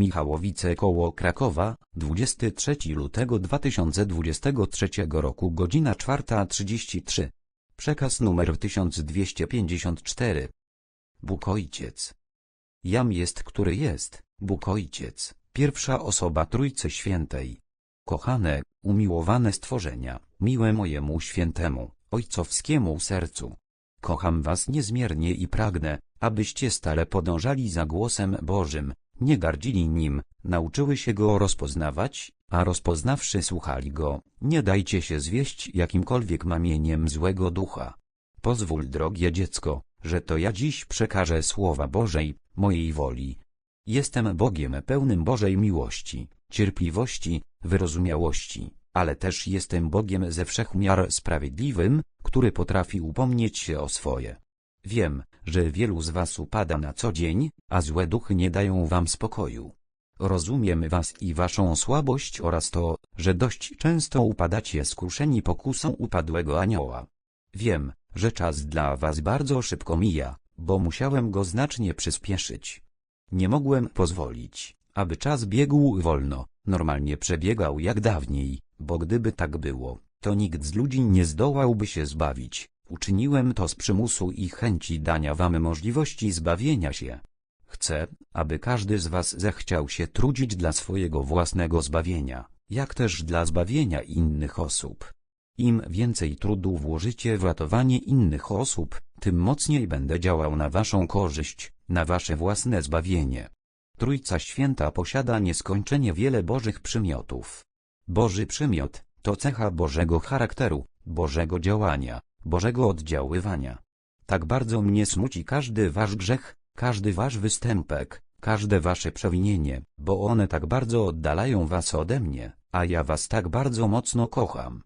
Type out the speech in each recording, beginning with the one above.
Michałowice koło Krakowa, 23 lutego 2023 roku godzina 4.33. Przekaz numer 1254. Bóg Ojciec. Jam jest, który jest, Bóg Ojciec, pierwsza osoba Trójcy Świętej. Kochane, umiłowane stworzenia, miłe mojemu świętemu, ojcowskiemu sercu. Kocham was niezmiernie i pragnę, abyście stale podążali za głosem Bożym, nie gardzili nim, nauczyły się go rozpoznawać, a rozpoznawszy słuchali go, nie dajcie się zwieść jakimkolwiek mamieniem złego ducha. Pozwól, drogie dziecko, że to ja dziś przekażę słowa Bożej, mojej woli. Jestem Bogiem pełnym Bożej miłości, cierpliwości, wyrozumiałości, ale też jestem Bogiem ze wszechmiar sprawiedliwym, który potrafi upomnieć się o swoje. Wiem, że wielu z was upada na co dzień, a złe duchy nie dają wam spokoju. Rozumiem was i waszą słabość oraz to, że dość często upadacie skuszeni pokusą upadłego anioła. Wiem, że czas dla was bardzo szybko mija, bo musiałem go znacznie przyspieszyć. Nie mogłem pozwolić, aby czas biegł wolno, normalnie przebiegał jak dawniej, bo gdyby tak było, to nikt z ludzi nie zdołałby się zbawić. Uczyniłem to z przymusu i chęci dania wam możliwości zbawienia się. Chcę, aby każdy z was zechciał się trudzić dla swojego własnego zbawienia, jak też dla zbawienia innych osób. Im więcej trudu włożycie w ratowanie innych osób, tym mocniej będę działał na waszą korzyść, na wasze własne zbawienie. Trójca Święta posiada nieskończenie wiele Bożych przymiotów. Boży przymiot to cecha Bożego charakteru, Bożego działania, Bożego oddziaływania. Tak bardzo mnie smuci każdy wasz grzech, każdy wasz występek, każde wasze przewinienie, bo one tak bardzo oddalają was ode mnie, a ja was tak bardzo mocno kocham.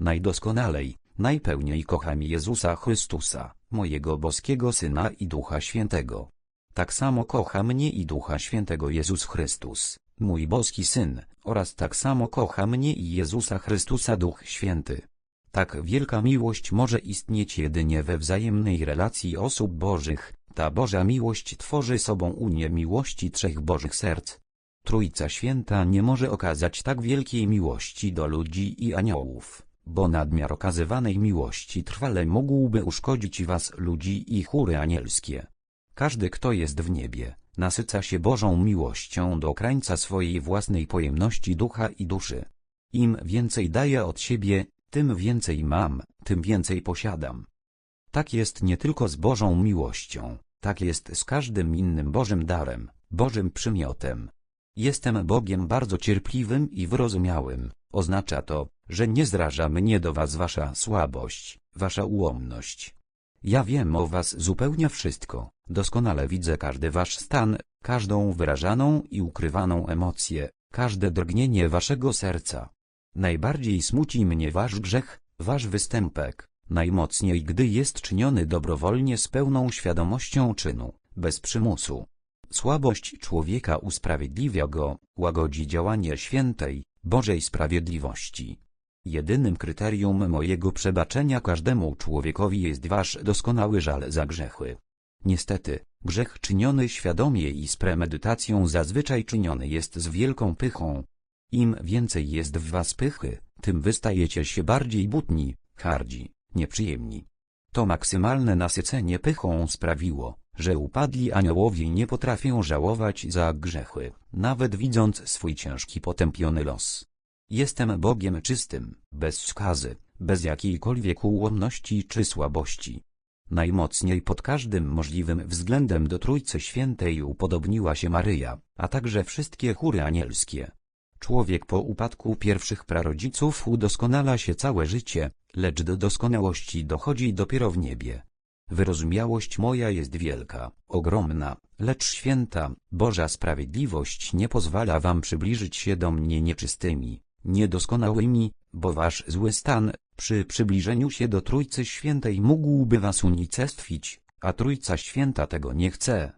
Najdoskonalej, najpełniej kocham Jezusa Chrystusa, mojego boskiego Syna i Ducha Świętego. Tak samo kocha mnie i Ducha Świętego Jezus Chrystus, mój boski Syn, oraz tak samo kocha mnie i Jezusa Chrystusa Duch Święty. Tak wielka miłość może istnieć jedynie we wzajemnej relacji osób bożych, ta Boża miłość tworzy sobą unię miłości trzech Bożych serc. Trójca Święta nie może okazać tak wielkiej miłości do ludzi i aniołów, bo nadmiar okazywanej miłości trwale mógłby uszkodzić was ludzi i chóry anielskie. Każdy kto jest w niebie, nasyca się Bożą miłością do krańca swojej własnej pojemności ducha i duszy. Im więcej daje od siebie, tym więcej mam, tym więcej posiadam. Tak jest nie tylko z Bożą miłością, tak jest z każdym innym Bożym darem, Bożym przymiotem. Jestem Bogiem bardzo cierpliwym i wyrozumiałym, oznacza to, że nie zraża mnie do was wasza słabość, wasza ułomność. Ja wiem o was zupełnie wszystko, doskonale widzę każdy wasz stan, każdą wyrażaną i ukrywaną emocję, każde drgnienie waszego serca. Najbardziej smuci mnie wasz grzech, wasz występek, najmocniej gdy jest czyniony dobrowolnie z pełną świadomością czynu, bez przymusu. Słabość człowieka usprawiedliwia go, łagodzi działanie świętej, Bożej sprawiedliwości. Jedynym kryterium mojego przebaczenia każdemu człowiekowi jest wasz doskonały żal za grzechy. Niestety, grzech czyniony świadomie i z premedytacją zazwyczaj czyniony jest z wielką pychą, im więcej jest w was pychy, tym wystajecie się bardziej butni, hardzi, nieprzyjemni. To maksymalne nasycenie pychą sprawiło, że upadli aniołowie nie potrafią żałować za grzechy, nawet widząc swój ciężki potępiony los. Jestem Bogiem czystym, bez skazy, bez jakiejkolwiek ułomności czy słabości. Najmocniej pod każdym możliwym względem do Trójcy Świętej upodobniła się Maryja, a także wszystkie chóry anielskie. Człowiek po upadku pierwszych prarodziców udoskonala się całe życie, lecz do doskonałości dochodzi dopiero w niebie. Wyrozumiałość moja jest wielka, ogromna, lecz święta, Boża sprawiedliwość nie pozwala wam przybliżyć się do mnie nieczystymi, niedoskonałymi, bo wasz zły stan, przy przybliżeniu się do Trójcy Świętej mógłby was unicestwić, a Trójca Święta tego nie chce.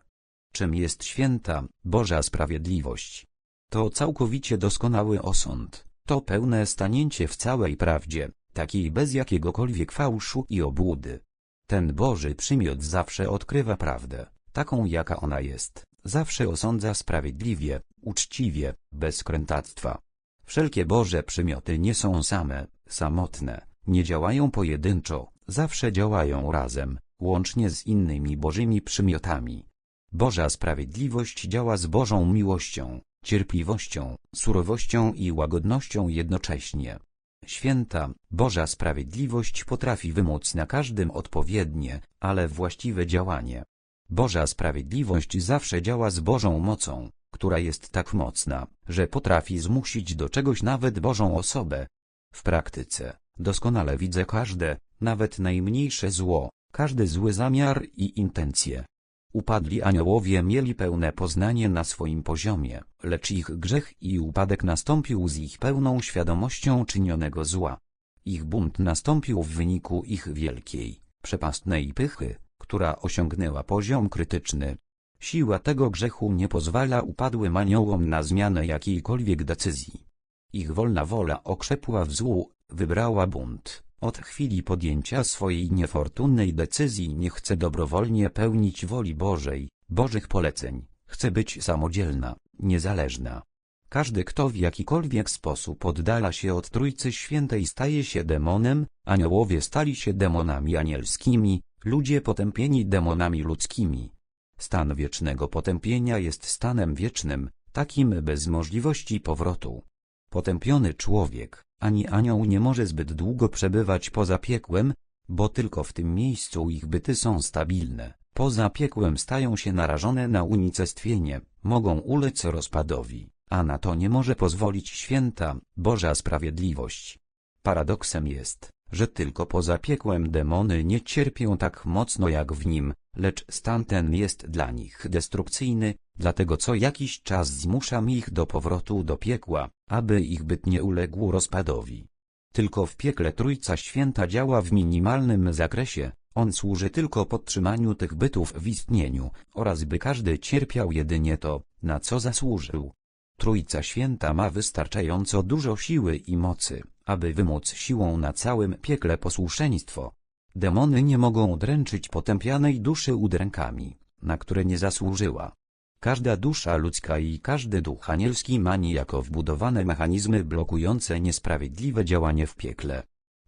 Czym jest święta, Boża sprawiedliwość? To całkowicie doskonały osąd, to pełne stanięcie w całej prawdzie, takiej bez jakiegokolwiek fałszu i obłudy. Ten Boży przymiot zawsze odkrywa prawdę, taką jaka ona jest, zawsze osądza sprawiedliwie, uczciwie, bez krętactwa. Wszelkie Boże przymioty nie są same, samotne, nie działają pojedynczo, zawsze działają razem, łącznie z innymi Bożymi przymiotami. Boża sprawiedliwość działa z Bożą miłością, cierpliwością, surowością i łagodnością jednocześnie. Święta, Boża sprawiedliwość potrafi wymóc na każdym odpowiednie, ale właściwe działanie. Boża sprawiedliwość zawsze działa z Bożą mocą, która jest tak mocna, że potrafi zmusić do czegoś nawet Bożą osobę. W praktyce, doskonale widzę każde, nawet najmniejsze zło, każdy zły zamiar i intencje. Upadli aniołowie mieli pełne poznanie na swoim poziomie, lecz ich grzech i upadek nastąpił z ich pełną świadomością czynionego zła. Ich bunt nastąpił w wyniku ich wielkiej, przepastnej pychy, która osiągnęła poziom krytyczny. Siła tego grzechu nie pozwala upadłym aniołom na zmianę jakiejkolwiek decyzji. Ich wolna wola okrzepła w złu, wybrała bunt. Od chwili podjęcia swojej niefortunnej decyzji nie chce dobrowolnie pełnić woli Bożej, Bożych poleceń, chce być samodzielna, niezależna. Każdy kto w jakikolwiek sposób oddala się od Trójcy Świętej staje się demonem, aniołowie stali się demonami anielskimi, ludzie potępieni demonami ludzkimi. Stan wiecznego potępienia jest stanem wiecznym, takim bez możliwości powrotu. Potępiony człowiek, ani anioł nie może zbyt długo przebywać poza piekłem, bo tylko w tym miejscu ich byty są stabilne. Poza piekłem stają się narażone na unicestwienie, mogą ulec rozpadowi, a na to nie może pozwolić święta, Boża sprawiedliwość. Paradoksem jest, że tylko poza piekłem demony nie cierpią tak mocno jak w nim, lecz stan ten jest dla nich destrukcyjny, dlatego co jakiś czas zmuszam ich do powrotu do piekła, aby ich byt nie uległ rozpadowi. Tylko w piekle Trójca Święta działa w minimalnym zakresie, on służy tylko podtrzymaniu tych bytów w istnieniu, oraz by każdy cierpiał jedynie to, na co zasłużył. Trójca Święta ma wystarczająco dużo siły i mocy, aby wymóc siłą na całym piekle posłuszeństwo. Demony nie mogą dręczyć potępianej duszy udrękami, na które nie zasłużyła. Każda dusza ludzka i każdy duch anielski ma niejako wbudowane mechanizmy blokujące niesprawiedliwe działanie w piekle.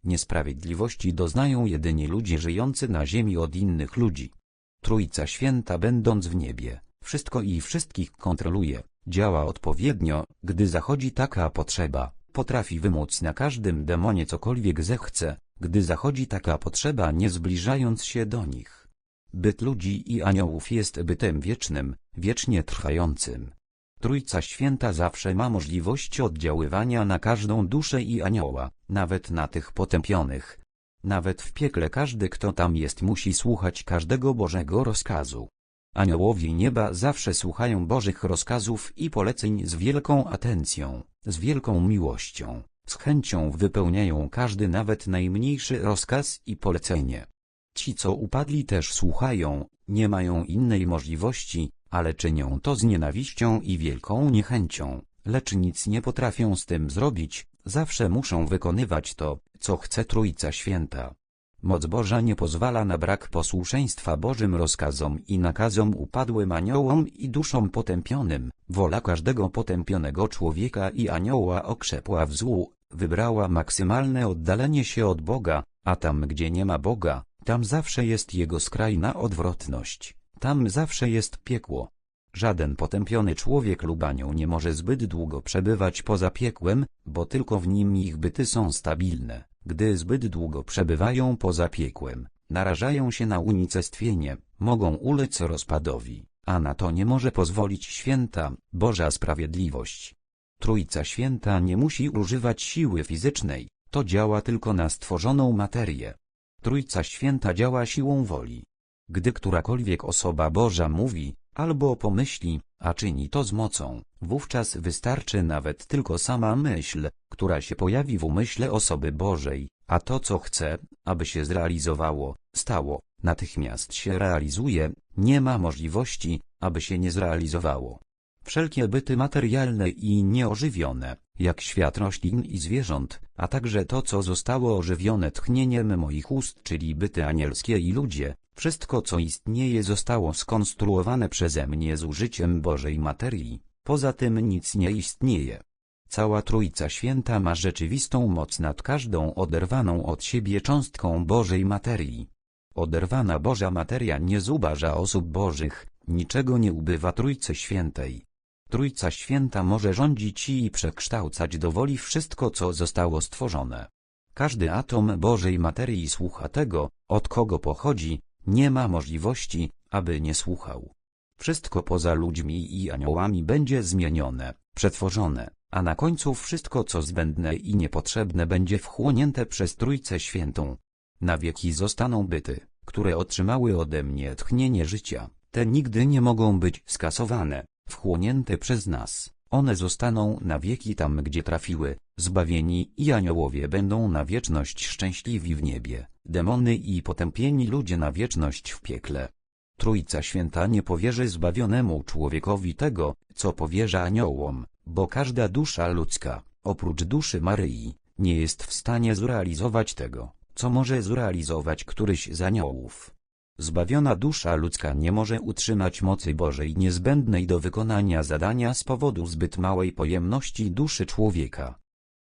Niesprawiedliwości doznają jedynie ludzie żyjący na ziemi od innych ludzi. Trójca Święta będąc w niebie, wszystko i wszystkich kontroluje, działa odpowiednio, gdy zachodzi taka potrzeba, potrafi wymóc na każdym demonie cokolwiek zechce, gdy zachodzi taka potrzeba nie zbliżając się do nich. Byt ludzi i aniołów jest bytem wiecznym, wiecznie trwającym. Trójca Święta zawsze ma możliwość oddziaływania na każdą duszę i anioła, nawet na tych potępionych. Nawet w piekle każdy kto tam jest musi słuchać każdego Bożego rozkazu. Aniołowie nieba zawsze słuchają Bożych rozkazów i poleceń z wielką atencją, z wielką miłością, z chęcią wypełniają każdy nawet najmniejszy rozkaz i polecenie. Ci co upadli też słuchają, nie mają innej możliwości, ale czynią to z nienawiścią i wielką niechęcią, lecz nic nie potrafią z tym zrobić, zawsze muszą wykonywać to, co chce Trójca Święta. Moc Boża nie pozwala na brak posłuszeństwa Bożym rozkazom i nakazom upadłym aniołom i duszom potępionym. Wola każdego potępionego człowieka i anioła okrzepła w złu, wybrała maksymalne oddalenie się od Boga, a tam gdzie nie ma Boga, tam zawsze jest jego skrajna odwrotność, tam zawsze jest piekło. Żaden potępiony człowiek lub anioł nie może zbyt długo przebywać poza piekłem, bo tylko w nim ich byty są stabilne. Gdy zbyt długo przebywają poza piekłem, narażają się na unicestwienie, mogą ulec rozpadowi, a na to nie może pozwolić święta, Boża Sprawiedliwość. Trójca Święta nie musi używać siły fizycznej, to działa tylko na stworzoną materię. Trójca Święta działa siłą woli. Gdy którakolwiek osoba Boża mówi, albo pomyśli, a czyni to z mocą, wówczas wystarczy nawet tylko sama myśl, która się pojawi w umyśle osoby Bożej, a to co chce, aby się zrealizowało, stało, natychmiast się realizuje, nie ma możliwości, aby się nie zrealizowało. Wszelkie byty materialne i nieożywione, jak świat roślin i zwierząt, a także to co zostało ożywione tchnieniem moich ust czyli byty anielskie i ludzie, Wszystko co istnieje zostało skonstruowane przeze mnie z użyciem Bożej materii, poza tym nic nie istnieje. Cała Trójca Święta ma rzeczywistą moc nad każdą oderwaną od siebie cząstką Bożej materii. Oderwana Boża materia nie zubaża osób Bożych, niczego nie ubywa Trójcy Świętej. Trójca Święta może rządzić i przekształcać do woli wszystko co zostało stworzone. Każdy atom Bożej materii słucha tego, od kogo pochodzi, nie ma możliwości, aby nie słuchał. Wszystko poza ludźmi i aniołami będzie zmienione, przetworzone, a na końcu wszystko co zbędne i niepotrzebne będzie wchłonięte przez Trójcę Świętą. Na wieki zostaną byty, które otrzymały ode mnie tchnienie życia, te nigdy nie mogą być skasowane, wchłonięte przez nas. One zostaną na wieki tam gdzie trafiły, zbawieni i aniołowie będą na wieczność szczęśliwi w niebie, demony i potępieni ludzie na wieczność w piekle. Trójca Święta nie powierzy zbawionemu człowiekowi tego, co powierza aniołom, bo każda dusza ludzka, oprócz duszy Maryi, nie jest w stanie zrealizować tego, co może zrealizować któryś z aniołów. Zbawiona dusza ludzka nie może utrzymać mocy Bożej niezbędnej do wykonania zadania z powodu zbyt małej pojemności duszy człowieka.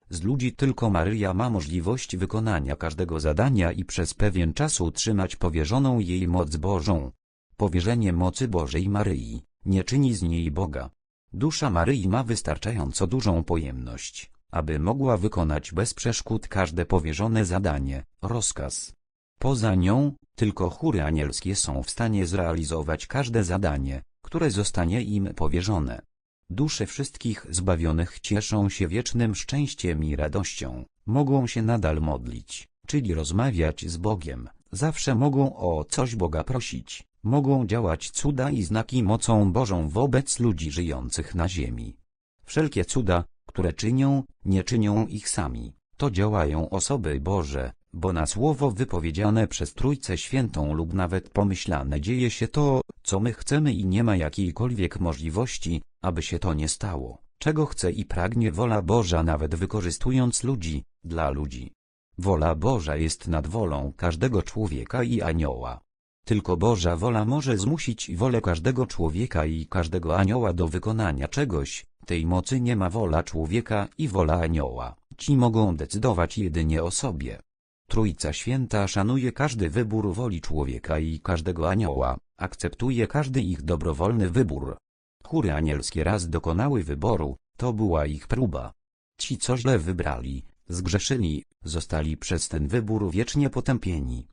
Z ludzi tylko Maryja ma możliwość wykonania każdego zadania i przez pewien czas utrzymać powierzoną jej moc Bożą. Powierzenie mocy Bożej Maryi nie czyni z niej Boga. Dusza Maryi ma wystarczająco dużą pojemność, aby mogła wykonać bez przeszkód każde powierzone zadanie, rozkaz. Poza nią, tylko chóry anielskie są w stanie zrealizować każde zadanie, które zostanie im powierzone. Dusze wszystkich zbawionych cieszą się wiecznym szczęściem i radością, mogą się nadal modlić, czyli rozmawiać z Bogiem, zawsze mogą o coś Boga prosić, mogą działać cuda i znaki mocą Bożą wobec ludzi żyjących na ziemi. Wszelkie cuda, które czynią, nie czynią ich sami, to działają osoby Boże, bo na słowo wypowiedziane przez Trójcę Świętą lub nawet pomyślane dzieje się to, co my chcemy i nie ma jakiejkolwiek możliwości, aby się to nie stało, czego chce i pragnie wola Boża nawet wykorzystując ludzi, dla ludzi. Wola Boża jest nad wolą każdego człowieka i anioła. Tylko Boża wola może zmusić wolę każdego człowieka i każdego anioła do wykonania czegoś, tej mocy nie ma wola człowieka i wola anioła, ci mogą decydować jedynie o sobie. Trójca Święta szanuje każdy wybór woli człowieka i każdego anioła, akceptuje każdy ich dobrowolny wybór. Chóry anielskie raz dokonały wyboru, to była ich próba. Ci co źle wybrali, zgrzeszyli, zostali przez ten wybór wiecznie potępieni.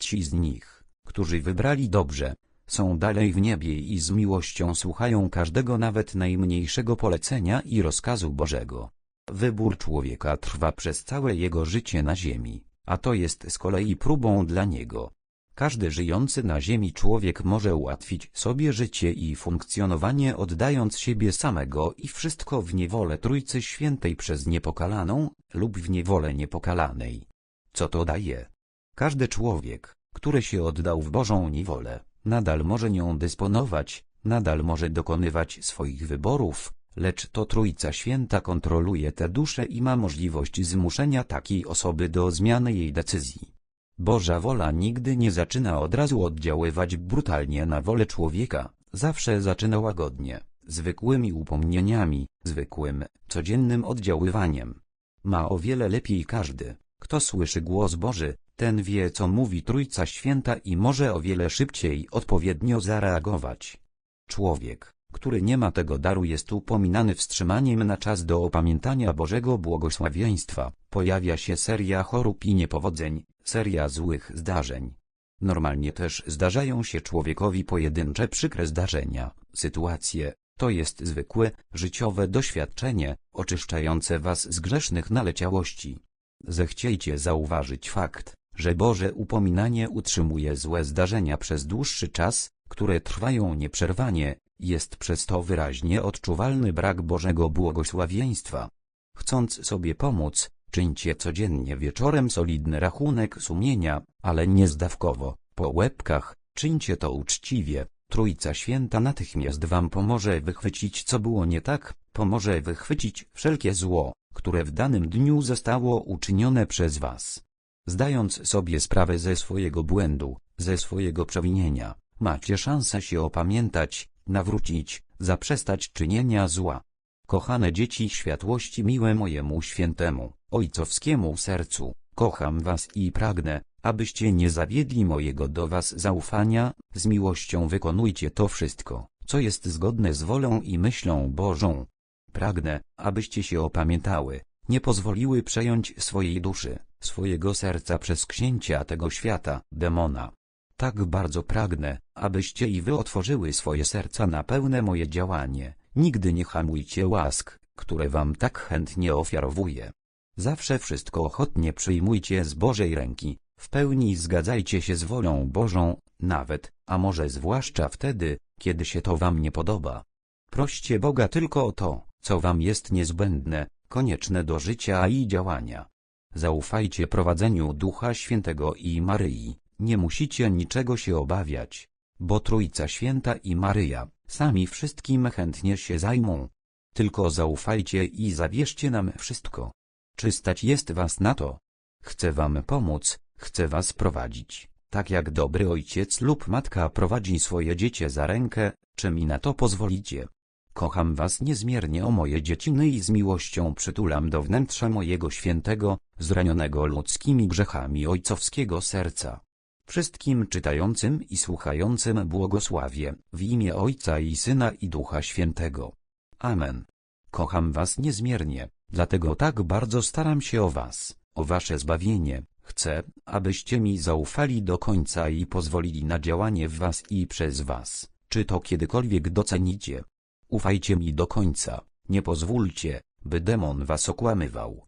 Ci z nich, którzy wybrali dobrze, są dalej w niebie i z miłością słuchają każdego nawet najmniejszego polecenia i rozkazu Bożego. Wybór człowieka trwa przez całe jego życie na ziemi a to jest z kolei próbą dla niego. Każdy żyjący na ziemi człowiek może ułatwić sobie życie i funkcjonowanie oddając siebie samego i wszystko w niewolę Trójcy Świętej przez niepokalaną lub w niewolę niepokalanej. Co to daje? Każdy człowiek, który się oddał w Bożą niewolę, nadal może nią dysponować, nadal może dokonywać swoich wyborów, lecz to Trójca Święta kontroluje tę duszę i ma możliwość zmuszenia takiej osoby do zmiany jej decyzji. Boża wola nigdy nie zaczyna od razu oddziaływać brutalnie na wolę człowieka, zawsze zaczyna łagodnie, zwykłymi upomnieniami, zwykłym, codziennym oddziaływaniem. Ma o wiele lepiej każdy, kto słyszy głos Boży, ten wie co mówi Trójca Święta i może o wiele szybciej odpowiednio zareagować. Człowiek, który nie ma tego daru jest upominany wstrzymaniem na czas do opamiętania Bożego błogosławieństwa, pojawia się seria chorób i niepowodzeń, seria złych zdarzeń. Normalnie też zdarzają się człowiekowi pojedyncze przykre zdarzenia, sytuacje, to jest zwykłe, życiowe doświadczenie, oczyszczające was z grzesznych naleciałości. Zechciejcie zauważyć fakt, że Boże upominanie utrzymuje złe zdarzenia przez dłuższy czas, które trwają nieprzerwanie, jest przez to wyraźnie odczuwalny brak Bożego błogosławieństwa. Chcąc sobie pomóc, czyńcie codziennie wieczorem solidny rachunek sumienia, ale nie zdawkowo, po łebkach, czyńcie to uczciwie. Trójca Święta natychmiast wam pomoże wychwycić co było nie tak, pomoże wychwycić wszelkie zło, które w danym dniu zostało uczynione przez was. Zdając sobie sprawę ze swojego błędu, ze swojego przewinienia, macie szansę się opamiętać, nawrócić, zaprzestać czynienia zła. Kochane dzieci światłości miłe mojemu świętemu, ojcowskiemu sercu, kocham was i pragnę, abyście nie zawiedli mojego do was zaufania, z miłością wykonujcie to wszystko, co jest zgodne z wolą i myślą Bożą. Pragnę, abyście się opamiętały, nie pozwoliły przejąć swojej duszy, swojego serca przez księcia tego świata, demona. Tak bardzo pragnę, abyście i wy otworzyły swoje serca na pełne moje działanie, nigdy nie hamujcie łask, które wam tak chętnie ofiarowuję. Zawsze wszystko ochotnie przyjmujcie z Bożej ręki, w pełni zgadzajcie się z wolą Bożą, nawet, a może zwłaszcza wtedy, kiedy się to wam nie podoba. Proście Boga tylko o to, co wam jest niezbędne, konieczne do życia i działania. Zaufajcie prowadzeniu Ducha Świętego i Maryi, nie musicie niczego się obawiać, bo Trójca Święta i Maryja, sami wszystkim chętnie się zajmą. Tylko zaufajcie i zawierzcie nam wszystko. Czy stać jest was na to? Chcę wam pomóc, chcę was prowadzić, tak jak dobry ojciec lub matka prowadzi swoje dziecię za rękę, czy mi na to pozwolicie? Kocham was niezmiernie o moje dzieciny i z miłością przytulam do wnętrza mojego świętego, zranionego ludzkimi grzechami ojcowskiego serca. Wszystkim czytającym i słuchającym błogosławię, w imię Ojca i Syna i Ducha Świętego. Amen. Kocham was niezmiernie, dlatego tak bardzo staram się o was, o wasze zbawienie, chcę, abyście mi zaufali do końca i pozwolili na działanie w was i przez was, czy to kiedykolwiek docenicie. Ufajcie mi do końca, nie pozwólcie, by demon was okłamywał.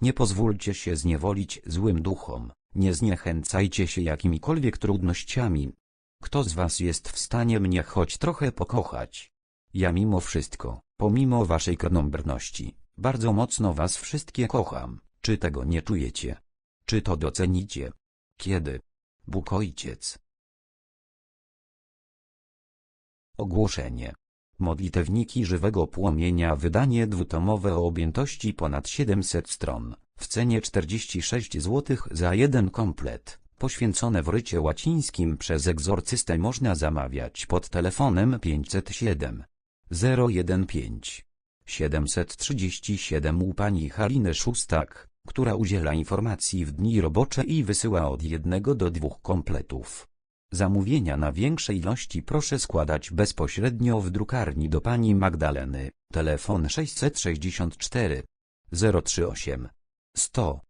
Nie pozwólcie się zniewolić złym duchom, nie zniechęcajcie się jakimikolwiek trudnościami. Kto z was jest w stanie mnie choć trochę pokochać? Ja mimo wszystko, pomimo waszej krnąbrności, bardzo mocno was wszystkie kocham, czy tego nie czujecie? Czy to docenicie? Kiedy? Bóg Ojciec. Ogłoszenie. Modlitewniki żywego płomienia wydanie dwutomowe o objętości ponad 700 stron, w cenie 46 zł za jeden komplet, poświęcone w rycie łacińskim przez egzorcystę można zamawiać pod telefonem 507 015 737 u pani Haliny Szustak, która udziela informacji w dni robocze i wysyła od jednego do dwóch kompletów. Zamówienia na większe ilości proszę składać bezpośrednio w drukarni do pani Magdaleny, telefon 664 038 100